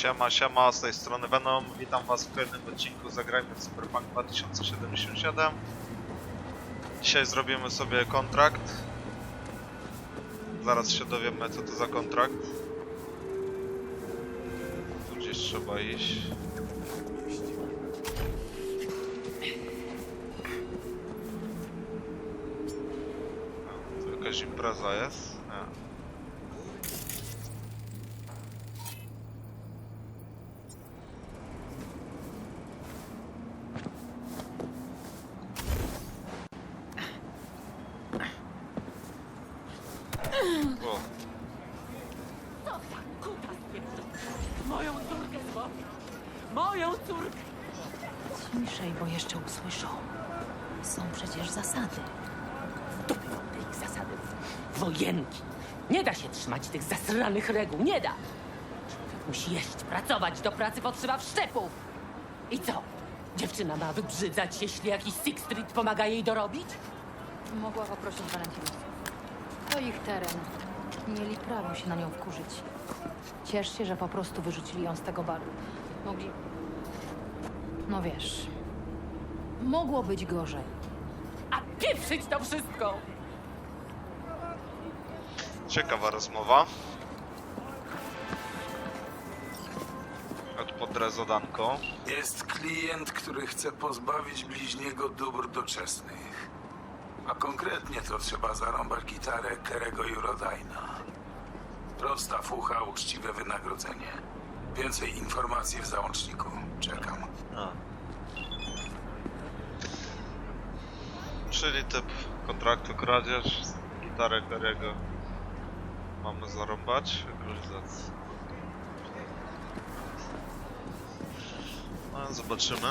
Siema, siema, z tej strony Venom. Witam was w kolejnym odcinku Zagrajmy w Cyberpunk 2077. Dzisiaj zrobimy sobie kontrakt. Zaraz się dowiemy, co to za kontrakt. Tu gdzieś trzeba iść. Tu jakaś impreza jest? Nie. O, Kuta. Moją córkę zwołał. Moją córkę. Ciszej, bo jeszcze usłyszą. Są przecież zasady. Mam te ich zasady. Wojenki. Nie da się trzymać tych zasranych reguł. Nie da. Człowiek musi jeść, pracować. Do pracy potrzeba wszczepów. I co? Dziewczyna ma wybrzydzać, jeśli jakiś Six Street pomaga jej dorobić? Mogła poprosić Walentinów. To ich teren. Mieli prawo się na nią wkurzyć. Ciesz się, że po prostu wyrzucili ją z tego baru. Mogli... No wiesz... Mogło być gorzej. A pieprzyć to wszystko! ciekawa rozmowa. Od podrezodanką. Jest klient, który chce pozbawić bliźniego dóbr doczesnych. A konkretnie to trzeba zarąbać gitarę Kerego Jurodajna. Prosta fucha, uczciwe wynagrodzenie. Więcej informacji w załączniku. Czekam. A. Czyli typ kontraktu kradzież, gitarę Gary'ego mamy zarąbać, ekranizacja. No, zobaczymy.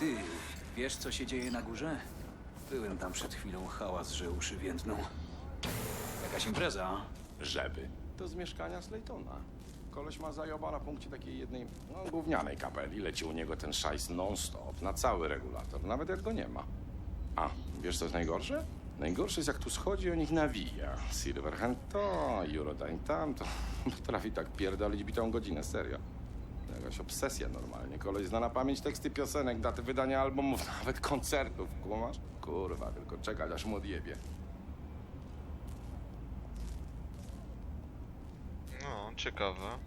Ty, wiesz co się dzieje na górze? Byłem tam przed chwilą, hałas, że uszy więdną. Jakaś impreza? Żeby. To z mieszkania Slaytona. Koleś ma zajoba na punkcie takiej jednej, no, gównianej kapeli. Leci u niego ten szajs non-stop, na cały regulator, nawet jak go nie ma. A, wiesz co jest najgorsze? Najgorsze jest jak tu schodzi o nich nawija. Silverhand to, Eurodyne tamto. Potrafi tak pierdolić bitą godzinę, serio. Jakaś obsesja normalnie. Koleś zna na pamięć teksty piosenek, daty wydania albumów, nawet koncertów, kumasz? Kurwa, tylko czekać aż mu odjebie. No, ciekawe.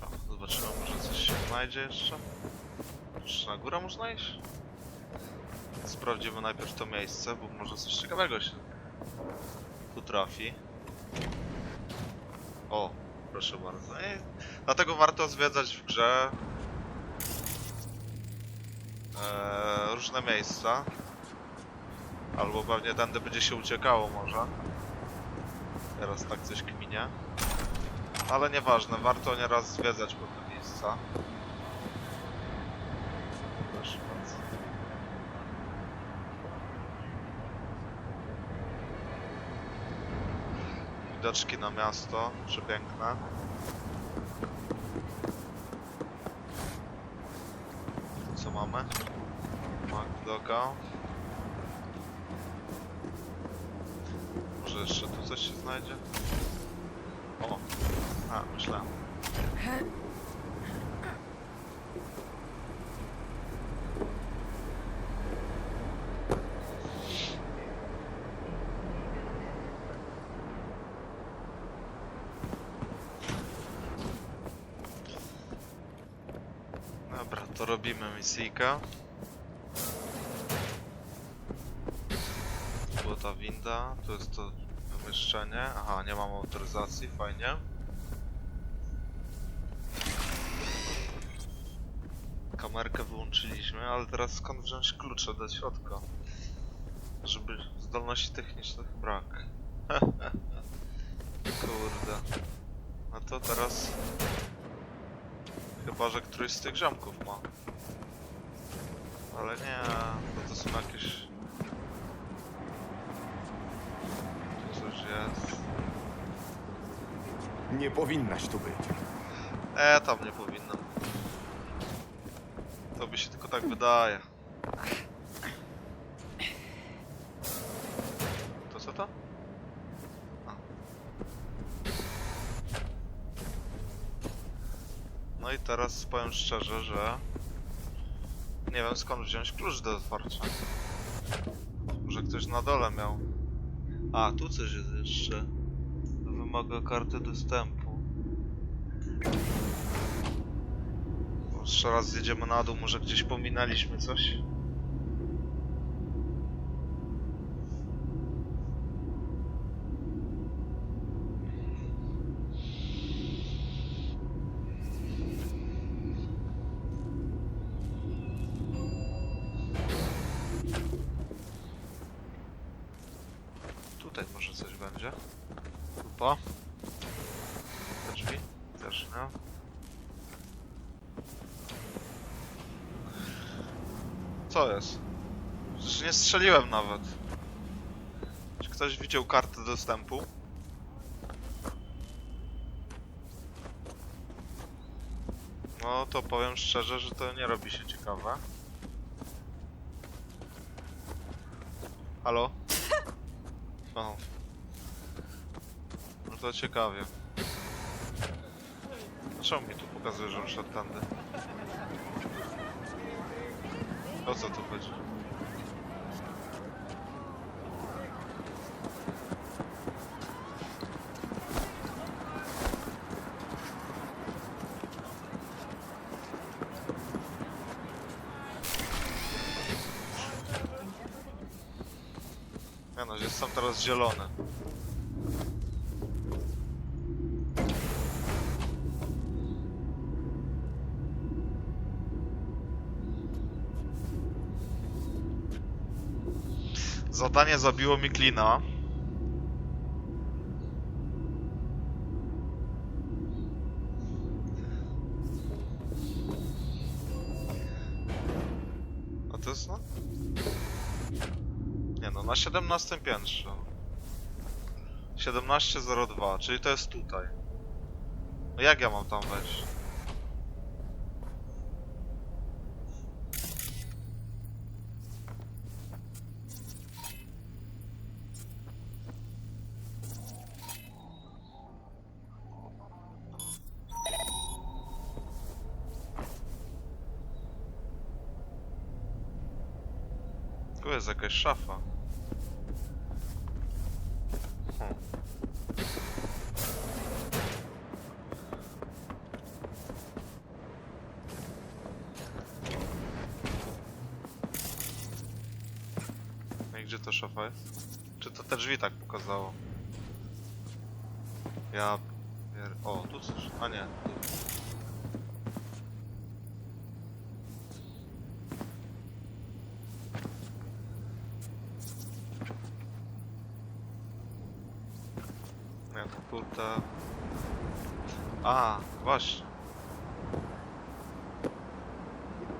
To, zobaczymy, może coś się znajdzie jeszcze. Czy na górę można iść? Sprawdzimy najpierw to miejsce, bo może coś ciekawego się tu trafi. O, proszę bardzo. I dlatego warto zwiedzać w grze e, różne miejsca. Albo pewnie tędy będzie się uciekało może. Teraz tak coś kminie. Ale nieważne, warto nieraz zwiedzać pewne miejsca. Proszę bardzo. Widoczki na miasto, przepiękne. Co mamy? MacDoga. Może jeszcze tu coś się znajdzie? O! A, myślałem. Dobra, to misyjkę. Była ta winda, to jest to pomieszczenie. Aha, nie mam autoryzacji, fajnie. Kamerkę wyłączyliśmy, ale teraz skąd wziąć klucze do środka? Żeby zdolności technicznych brak. Kurde. No to teraz... Chyba, że któryś z tych ziomków ma. Ale nie, to, to są jakieś... Tu coś jest. Nie powinnaś tu być. E, tam nie powinno. To by się tylko tak wydaje. To co to? A. No i teraz powiem szczerze, że nie wiem skąd wziąć klucz do otwarcia. Może ktoś na dole miał. A, tu coś jest jeszcze. Wymaga karty dostępu. Jeszcze raz zjedziemy na dół, może gdzieś pominęliśmy coś? Coś będzie. Kupa. Te drzwi? Też nie. Co jest? Przecież nie strzeliłem nawet. Czy ktoś widział kartę dostępu? No to powiem szczerze, że to nie robi się ciekawe. Halo? To ciekawie. Czemu mi tu pokazuje, że on szedł tędy? O co tu chodzi? Ja no, jest tam teraz zielony. Zadanie zabiło mi klina. A to jest no? Nie no, na 17 piętrze. 17.02, czyli to jest tutaj. No jak ja mam tam wejść? Tu jest jakaś szafa. Hmm. No gdzie ta szafa jest? Czy to te drzwi tak pokazało? Ja... O, tu coś. A nie. Tu. No kurde. A, właśnie.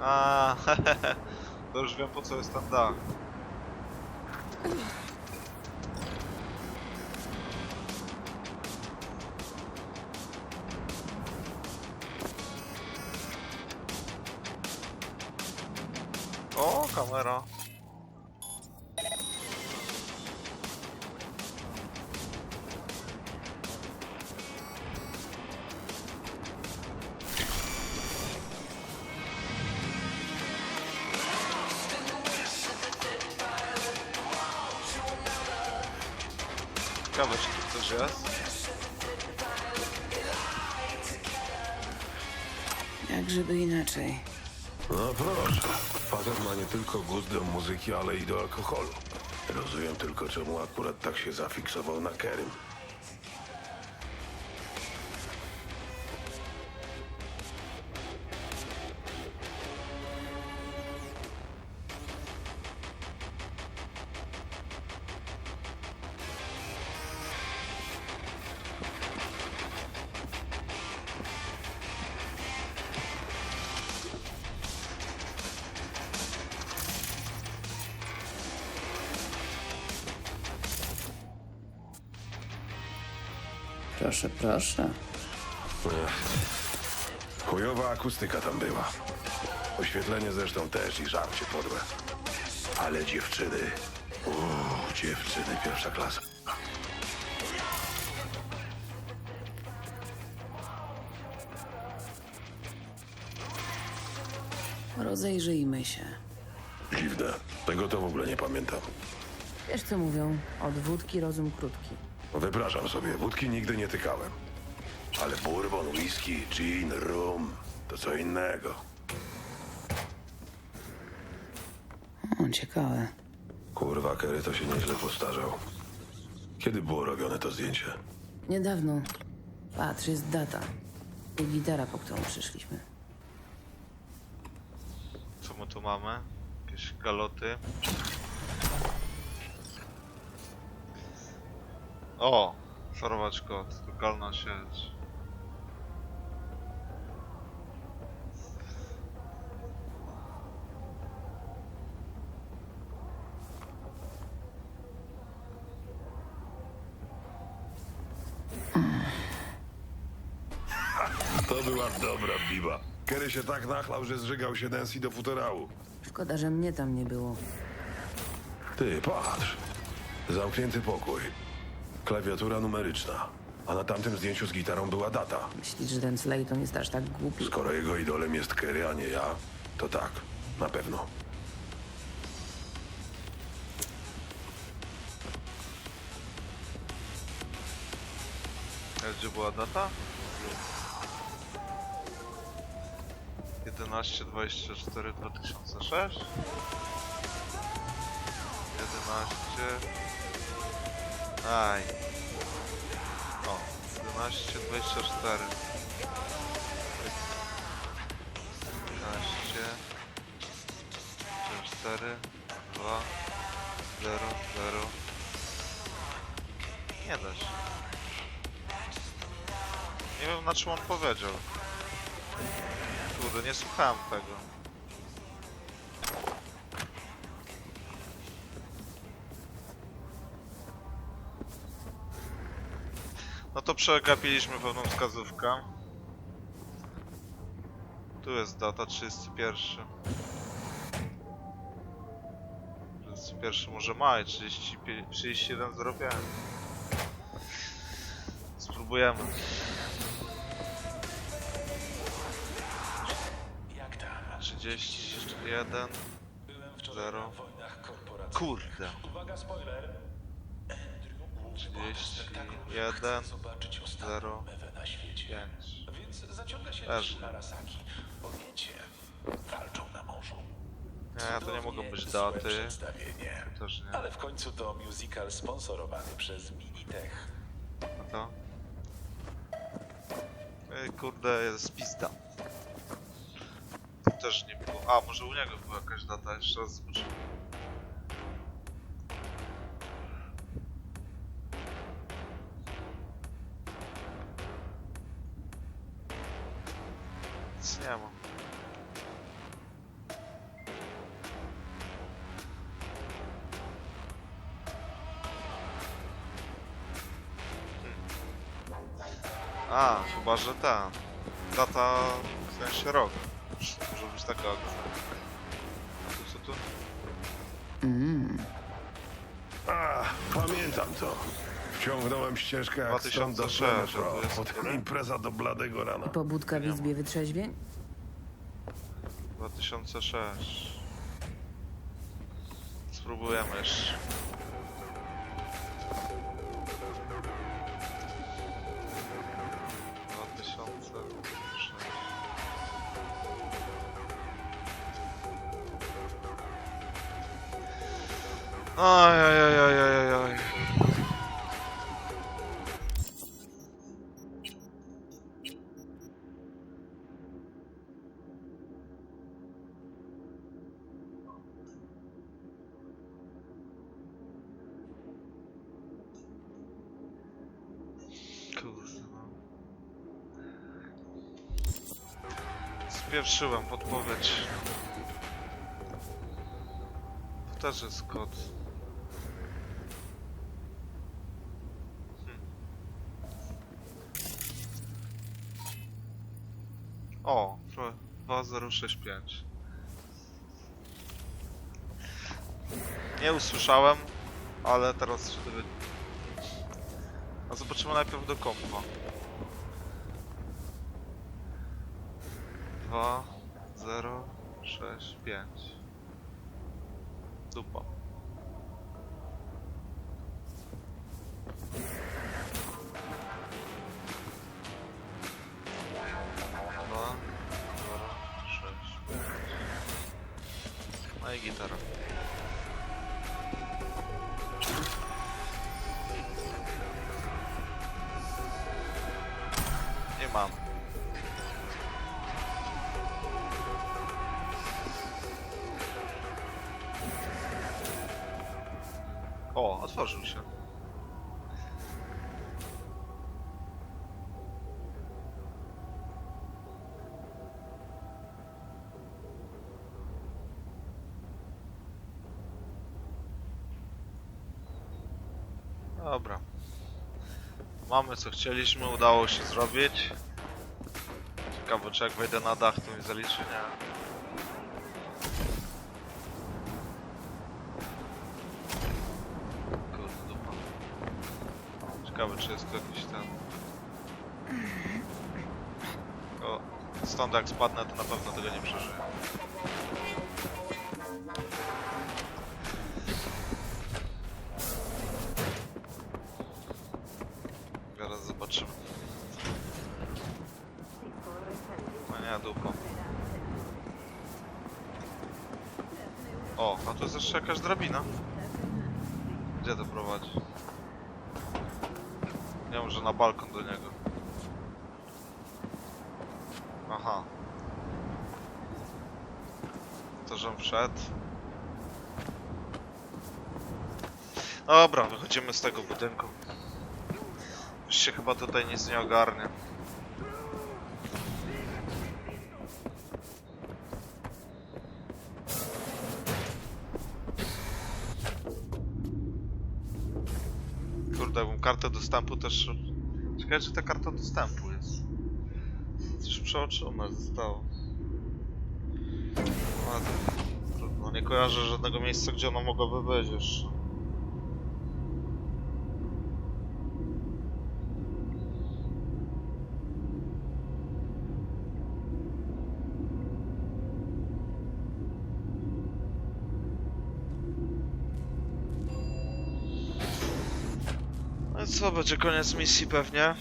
A, to już wiem po co jest ten dach. Ciekawe, czy tu coś jest. Jak żeby inaczej. No proszę, facet ma nie tylko gust do muzyki, ale i do alkoholu. Rozumiem tylko, czemu akurat tak się zafiksował na Kerym. Proszę, proszę. Chujowa akustyka tam była. Oświetlenie zresztą też i żarcie podłe. Ale dziewczyny... Uuu, dziewczyny pierwsza klasa. Rozejrzyjmy się. Dziwne. Tego to w ogóle nie pamiętam. Wiesz co mówią? Od wódki rozum krótki. Wypraszam sobie, wódki nigdy nie tykałem. Ale bourbon, whisky, gin, rum to co innego. O, ciekawe. Kurwa, Kerry to się nieźle postarzał. Kiedy było robione to zdjęcie? Niedawno. Patrz, jest data. I gitara, po którą przyszliśmy. Co my tu mamy? Jakieś galoty. O! Szorować kod. Lokalna sieć. To była dobra biba. Kerry się tak nachlał, że zżygał się Nancy do futerału. Szkoda, że mnie tam nie było. Ty, patrz. Zamknięty pokój. Klawiatura numeryczna. A na tamtym zdjęciu z gitarą była data. Myślisz, że ten Slayton jest aż tak głupi? Skoro jego idolem jest Kerry, a nie ja, to tak, na pewno. A Gdzie była data? 11 24 2006 11 Aj O 11 24 11 4 2 0 0 Nie da się nie wiem na czym on powiedział. Kurde, nie słuchałem tego. No to przegapiliśmy pewną wskazówkę. Tu jest data 31. 31 może maj 35 31.05 Spróbujemy. Jak tam? 31 Byłem wczoraj Zero. na wojnach korporacyjnych. Kurde. Uwaga, spoiler. Andrew Woolworth 31, spektakularnie chce zobaczyć ostatnią zero, mewę na świecie. 5 Więc zaciąga się Też do Arasaki. Bo wiecie, walczą na morzu. Nie, to nie mogą być złe daty. przedstawienie. Też nie. Ale w końcu to musical sponsorowany przez Minitech. No to. Ej, kurde, jest pizda. To też nie było. A, może u niego była jakaś data, jeszcze raz zobaczę. A, chyba, że ta. Data, w sensie rok. Może być taka akcja. A tu co tu? Mm. A, pamiętam to. Wciągnąłem ścieżkę jak stąd do 2006, Plymouth Rock. to jest Potem tyle? impreza do bladego rana. Pobudka w izbie wytrzeźwień? 2006. Spróbujemy jeszcze. Oj, oj, oj, oj, oj, oj. No. Spieprzyłem podpowiedź. To też jest kod. O, pro- 2065. Nie usłyszałem, ale teraz się dowiedziałem. A zobaczymy najpierw do kompa. 2, 0, 6, 5. Dupa. I gitara. Nie mam. O, otworzył się. Dobra. Mamy co chcieliśmy, udało się zrobić. Ciekawe czy jak wejdę na dach to mi zaliczy, nie? Ciekawe czy jest tu jakiś ten... O, stąd jak spadnę to na pewno tego nie przeżyję. O, a tu jest jeszcze jakaś drabina. Gdzie to prowadzi? Nie może na balkon do niego. Aha. To, żem wszedł. Dobra, wychodzimy z tego budynku. Już się chyba tutaj nic nie ogarnie. Kurde, jakbym kartę dostępu też... Ciekawe, czy ta karta dostępu jest. Coś przeoczone zostało. Trudno, nie kojarzę żadnego miejsca, gdzie ona mogłaby być jeszcze. Co, będzie koniec misji pewnie.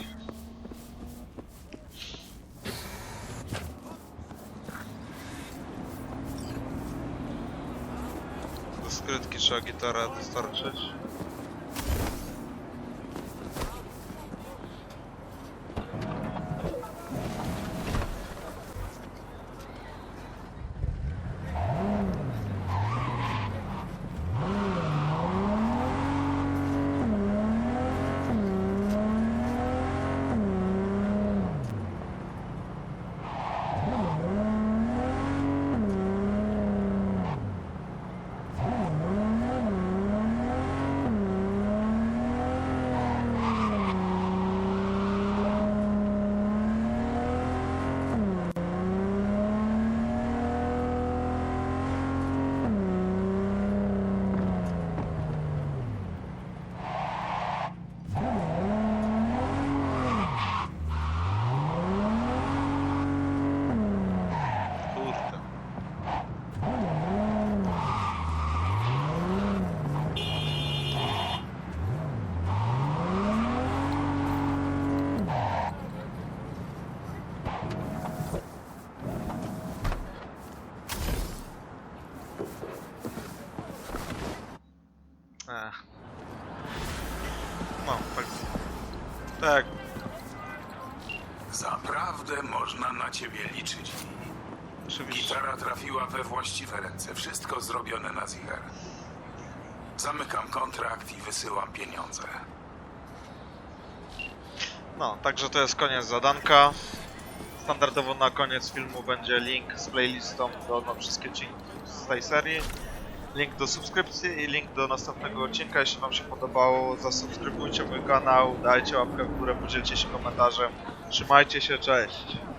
Do skrytki trzeba gitarę dostarczyć. Ech. No, tak. Tak, Zaprawdę można na ciebie liczyć. oczywiście. Gitara trafiła we właściwe ręce. Wszystko zrobione na zicher. Zamykam kontrakt i wysyłam pieniądze. No, także to jest koniec zadanka. Standardowo na koniec filmu będzie link z playlistą do na wszystkie odcinki z tej serii. Link do subskrypcji i link do następnego odcinka. Jeśli Wam się podobało, zasubskrybujcie mój kanał, dajcie łapkę w górę, podzielcie się komentarzem. Trzymajcie się, cześć!